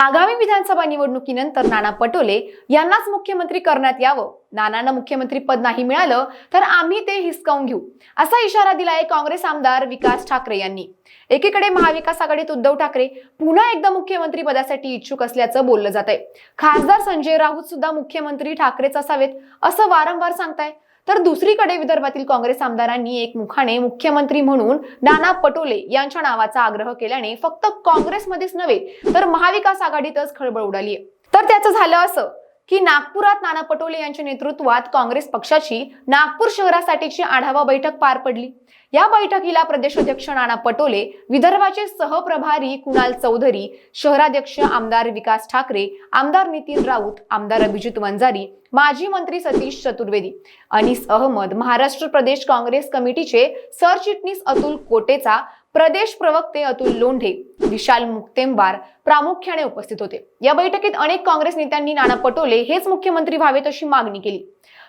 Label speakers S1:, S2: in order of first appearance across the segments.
S1: आगामी विधानसभा निवडणुकीनंतर नाना पटोले यांनाच मुख्यमंत्री करण्यात यावं. नानांना मुख्यमंत्री पद नाही मिळालं तर आम्ही ते हिसकावून घेऊ असा इशारा दिलाय काँग्रेस आमदार विकास ठाकरे यांनी. एकीकडे महाविकास आघाडीत उद्धव ठाकरे पुन्हा एकदा मुख्यमंत्री पदासाठी इच्छुक असल्याचं बोललं जात आहे खासदार संजय राऊत सुद्धा मुख्यमंत्री ठाकरेच असावेत असं वारंवार सांगताय. तर दुसरीकडे विदर्भातील काँग्रेस आमदारांनी एक मुखाने मुख्यमंत्री म्हणून नाना पटोले यांच्या नावाचा आग्रह केल्याने फक्त काँग्रेसमध्येच नव्हे तर महाविकास आघाडीतच खळबळ उडाली तर त्याचं झालं असं. की नागपुरात नाना पटोले यांच्या नेतृत्वात काँग्रेस पक्षाची नागपूर शहरासाठीची आढावा बैठक पार पडली. या बैठकीला प्रदेशाध्यक्ष नाना पटोले विदर्भाचे सहप्रभारी कुणाल चौधरी शहराध्यक्ष आमदार विकास ठाकरे आमदार नितीन राऊत आमदार अभिजित वंजारी माजी मंत्री सतीश चतुर्वेदी अनिस अहमद महाराष्ट्र प्रदेश काँग्रेस कमिटीचे सरचिटणीस अतुल कोटेचा प्रदेश प्रवक्ते अतुल लोंढे विशाल मुक्तेंबार प्रामुख्याने उपस्थित होते. या बैठकीत अनेक काँग्रेस नेत्यांनी नाना पटोले हेच मुख्यमंत्री व्हावेत अशी मागणी केली.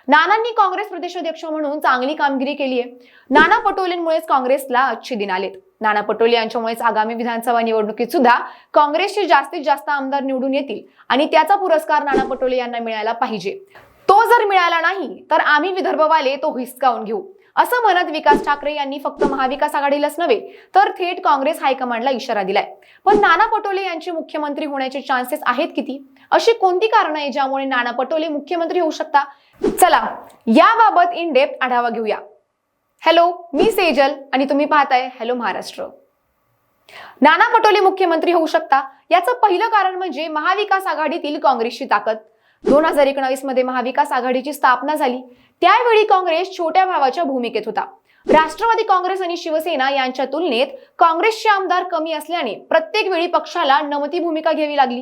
S1: नानांनी काँग्रेस प्रदेशाध्यक्ष म्हणून चांगली कामगिरी केली आहे. नाना पटोलेंमुळेच काँग्रेसला अच्छे दिन आलेत. नाना पटोले यांच्यामुळेच आगामी विधानसभा निवडणुकीत सुद्धा काँग्रेसचे जास्तीत जास्त आमदार निवडून येतील आणि त्याचा पुरस्कार नाना पटोले यांना मिळायला पाहिजे. तो जर मिळाला नाही तर आम्ही विदर्भवाले तो हिसकावून घेऊ. असं म्हणत विकास ठाकरे यांनी फक्त महाविकास आघाडीलाच नव्हे तर थेट काँग्रेस हायकमांडला इशारा दिलाय. पण नाना पटोले यांचे मुख्यमंत्री होण्याचे चान्सेस आहेत किती? अशी कोणती कारणं आहे ज्यामुळे नाना पटोले मुख्यमंत्री होऊ शकता? चला याबाबत इन डेप्थ आढावा घेऊया. हॅलो मी सेजल आणि तुम्ही पाहताय हॅलो महाराष्ट्र. नाना पटोले मुख्यमंत्री होऊ शकता? याचं पहिलं कारण म्हणजे महाविकास आघाडीतील काँग्रेसची ताकद. दोन हजार एकोणावीसमध्ये महाविकास आघाडीची स्थापना झाली. त्यावेळी काँग्रेस छोट्या भावाच्या भूमिकेत होता. राष्ट्रवादी काँग्रेस आणि शिवसेना यांच्या तुलनेत काँग्रेसचे आमदार कमी असल्याने प्रत्येक वेळी पक्षाला नमती भूमिका घ्यावी लागली.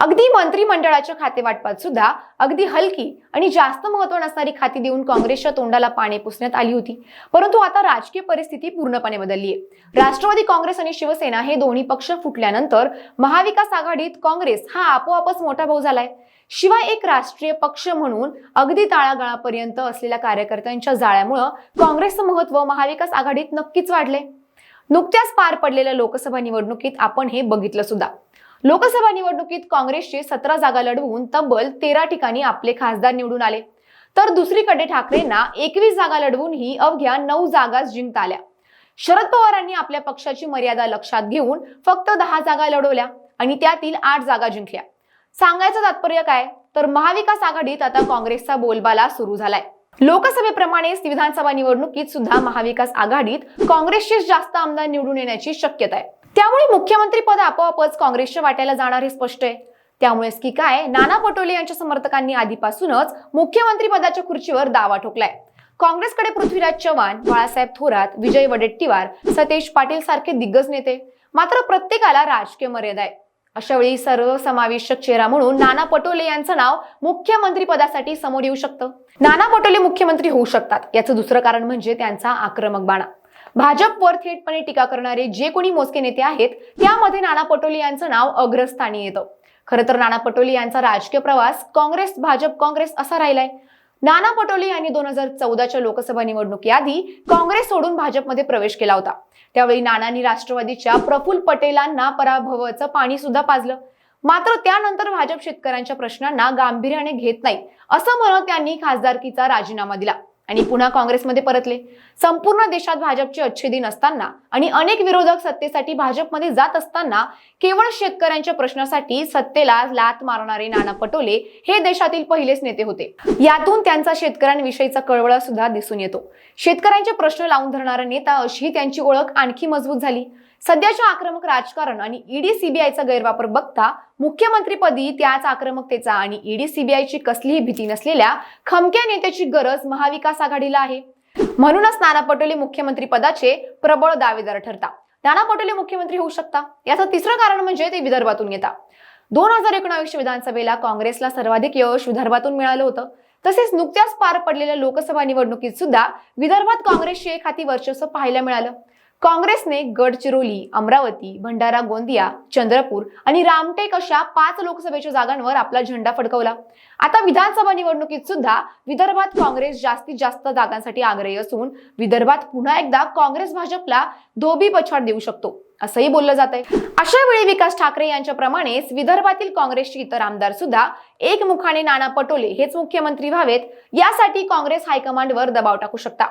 S1: अगदी मंत्रिमंडळाच्या खातेवाटपात सुद्धा अगदी हलकी आणि जास्त महत्त्व नसणारी खाती देऊन काँग्रेसच्या तोंडाला पाणी पुसण्यात आली होती. परंतु आता राजकीय परिस्थिती पूर्णपणे बदलली आहे. राष्ट्रवादी काँग्रेस आणि शिवसेना हे दोन्ही पक्ष फुटल्यानंतर महाविकास आघाडीत काँग्रेस हा आपोआपच मोठा भाऊ झालाय. शिवाय एक राष्ट्रीय पक्ष म्हणून अगदी तळागाळापर्यंत असलेल्या कार्यकर्त्यांच्या जाळ्यामुळं काँग्रेसचं महत्त्व महाविकास आघाडीत नक्कीच वाढले नुकत्याच पार पडलेल्या लोकसभा निवडणुकीत आपण हे बघितलं सुद्धा. लोकसभा निवडणुकीत काँग्रेसचे सतरा जागा लढवून तब्बल तेरा ठिकाणी आपले खासदार निवडून आले. तर दुसरीकडे ठाकरेंना एकवीस जागा लढवूनही अवघ्या नऊ जागाच जिंकता आल्या. शरद पवारांनी आपल्या पक्षाची मर्यादा लक्षात घेऊन फक्त दहा जागा लढवल्या आणि त्यातील आठ जागा जिंकल्या. सांगायचं तात्पर्य काय? तर महाविकास आघाडीत आता काँग्रेसचा बोलबाला सुरू झालाय. लोकसभेप्रमाणेच विधानसभा निवडणुकीत सुद्धा महाविकास आघाडीत काँग्रेसचेच जास्त आमदार निवडून येण्याची शक्यता आहे. त्यामुळे मुख्यमंत्री पद आपोआपच काँग्रेसच्या वाट्याला जाणार हे स्पष्ट आहे. त्यामुळेच की काय नाना पटोले यांच्या समर्थकांनी आधीपासूनच मुख्यमंत्री पदाच्या खुर्चीवर दावा ठोकलाय. काँग्रेसकडे पृथ्वीराज चव्हाण बाळासाहेब थोरात विजय वडेट्टीवार सतेज पाटील सारखे दिग्गज नेते. मात्र प्रत्येकाला राजकीय मर्यादा आहे. अशा वेळी सर्वसमावेशक चेहरा म्हणून नाना पटोले यांचं नाव मुख्यमंत्री पदासाठी समोर येऊ शकतं. नाना पटोले मुख्यमंत्री होऊ शकतात याचं दुसरं कारण म्हणजे त्यांचा आक्रमक बाणा. भाजपवर थेटपणे टीका करणारे जे कोणी मोजके नेते आहेत त्यामध्ये नाना पटोले यांचं नाव अग्रस्थानी येतं. खरं तर नाना पटोले यांचा राजकीय प्रवास काँग्रेस भाजप काँग्रेस असा राहिलाय. नाना पटोले यांनी दोन हजार चौदाच्या लोकसभा निवडणुकीआधी काँग्रेस सोडून भाजपमध्ये प्रवेश केला होता. त्यावेळी नानांनी राष्ट्रवादीच्या प्रफुल्ल पटेलांना पराभवाचं पाणी सुद्धा पाजलं. मात्र त्यानंतर भाजप शेतकऱ्यांच्या प्रश्नांना गांभीर्याने घेत नाही असं म्हणत त्यांनी खासदारकीचा राजीनामा दिला. आणि पुन्हा काँग्रेसमध्ये परतले. संपूर्ण देशात भाजपचे अच्छे दिन असताना आणि अनेक विरोधक सत्तेसाठी भाजपमध्ये जात असताना केवळ शेतकऱ्यांच्या प्रश्नासाठी सत्तेला लात मारणारे नाना पटोले हे देशातील पहिलेच नेते होते. यातून त्यांचा शेतकऱ्यांविषयीचा कळवळा सुद्धा दिसून येतो. शेतकऱ्यांचे प्रश्न लावून धरणारा नेता अशी त्यांची ओळख आणखी मजबूत झाली. सध्याच्या आक्रमक राजकारण आणि ईडी सीबीआयचा गैरवापर बघता मुख्यमंत्रीपदी त्याच आक्रमकतेचा आणि ईडी सीबीआयची कसलीही भीती नसलेल्या खमक्या नेत्याची गरज महाविकास आघाडीला आहे. म्हणूनच नाना पटोले मुख्यमंत्री पदाचे प्रबळ दावेदार ठरता. नाना पटोले मुख्यमंत्री होऊ शकता. याचं तिसरं कारण म्हणजे ते विदर्भातून येतात दोन हजार एकोणावीस विधानसभेला काँग्रेसला सर्वाधिक यश विदर्भातून मिळालं होतं. तसेच नुकत्याच पार पडलेल्या लोकसभा निवडणुकीत सुद्धा विदर्भात काँग्रेसचे एक हाती वर्चस्व पाहायला मिळालं. काँग्रेसने गडचिरोली अमरावती भंडारा गोंदिया चंद्रपूर आणि रामटेक अशा पाच लोकसभेच्या जागांवर आपला झेंडा फडकवला. आता विधानसभा निवडणुकीत सुद्धा विदर्भात काँग्रेस जास्तीत जास्त जागांसाठी आग्रही असून विदर्भात पुन्हा एकदा काँग्रेस भाजपला धोबी पछाड देऊ शकतो असंही बोललं जात आहे अशा वेळी विकास ठाकरे यांच्याप्रमाणेच विदर्भातील काँग्रेसचे इतर आमदार सुद्धा एकमुखाने नाना पटोले हेच मुख्यमंत्री व्हावेत यासाठी काँग्रेस हायकमांडवर दबाव टाकू शकता.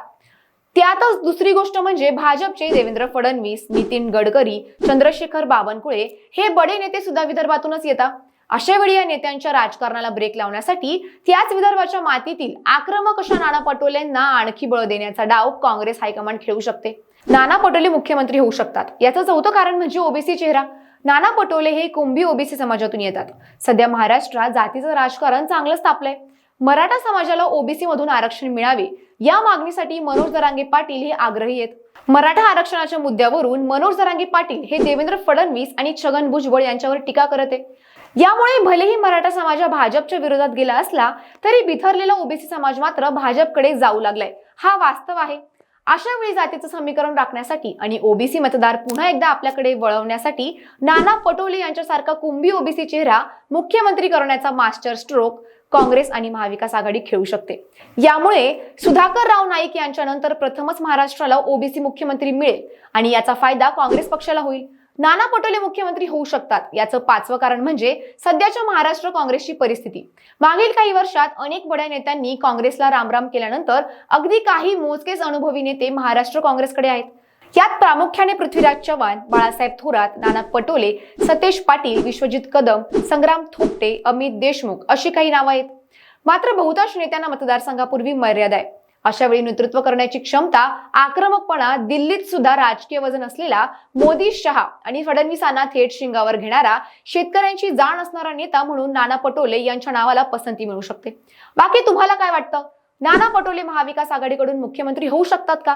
S1: त्यातच दुसरी गोष्ट म्हणजे भाजपचे देवेंद्र फडणवीस नितीन गडकरी चंद्रशेखर बावनकुळे हे बडे नेते सुद्धा विदर्भातूनच येतात. अशा वेळी या नेत्यांच्या राजकारणाला ब्रेक लावण्यासाठी त्याच विदर्भाच्या मातीतील आक्रमक अशा नाना पटोलेंना आणखी बळ देण्याचा डाव काँग्रेस हायकमांड खेळू शकते. नाना पटोले मुख्यमंत्री होऊ शकतात. याचं चौथं कारण म्हणजे ओबीसी चेहरा. नाना पटोले हे कुंभी ओबीसी समाजातून येतात. सध्या महाराष्ट्रात जातीचं राजकारण चांगलंच तापलंय. मराठा समाजाला ओबीसी मधून आरक्षण मिळावे या मागणीसाठी मनोज दरांगे पाटील हे आग्रही आहेत. मराठा आरक्षणाच्या मुद्द्यावरून मनोज दरांगे पाटील हे देवेंद्र फडणवीस आणि छगन भुजबळ यांच्यावर टीका करत आहे यामुळे भलेही मराठा समाज हा भाजपच्या विरोधात गेला असला तरी बिथरलेला ओबीसी समाज मात्र भाजपकडे जाऊ लागलाय. हा वास्तव आहे. अशा वेळी जातीचं समीकरण राखण्यासाठी आणि ओबीसी मतदार पुन्हा एकदा आपल्याकडे वळवण्यासाठी नाना पटोले यांच्यासारखा कुंभी ओबीसी चेहरा मुख्यमंत्री करण्याचा मास्टर स्ट्रोक काँग्रेस आणि महाविकास आघाडी खेळू शकते. यामुळे सुधाकर राव नाईक यांच्यानंतर प्रथमच महाराष्ट्राला ओबीसी मुख्यमंत्री मिळेल आणि याचा फायदा काँग्रेस पक्षाला होईल. नाना पटोले मुख्यमंत्री होऊ शकतात. याचं पाचवं कारण म्हणजे सध्याच्या महाराष्ट्र काँग्रेसची परिस्थिती. मागील काही वर्षात अनेक बड्या नेत्यांनी काँग्रेसला रामराम केल्यानंतर अगदी काही मोजकेच अनुभवी नेते महाराष्ट्र काँग्रेसकडे आहेत. यात प्रामुख्याने पृथ्वीराज चव्हाण बाळासाहेब थोरात नाना पटोले सतेज पाटील विश्वजित कदम संग्राम थोपटे अमित देशमुख अशी काही नावं आहेत. मात्र बहुतांश नेत्यांना मतदारसंघापूर्वी मर्यादा आहे. अशा वेळी नेतृत्व करण्याची क्षमता आक्रमकपणा दिल्लीत सुद्धा राजकीय वजन असलेला मोदी शहा आणि फडणवीसांना थेट शिंगावर घेणारा शेतकऱ्यांची जाण असणारा नेता म्हणून नाना पटोले यांच्या नावाला पसंती मिळू शकते. बाकी तुम्हाला काय वाटतं? नाना पटोले महाविकास आघाडीकडून मुख्यमंत्री होऊ शकतात का?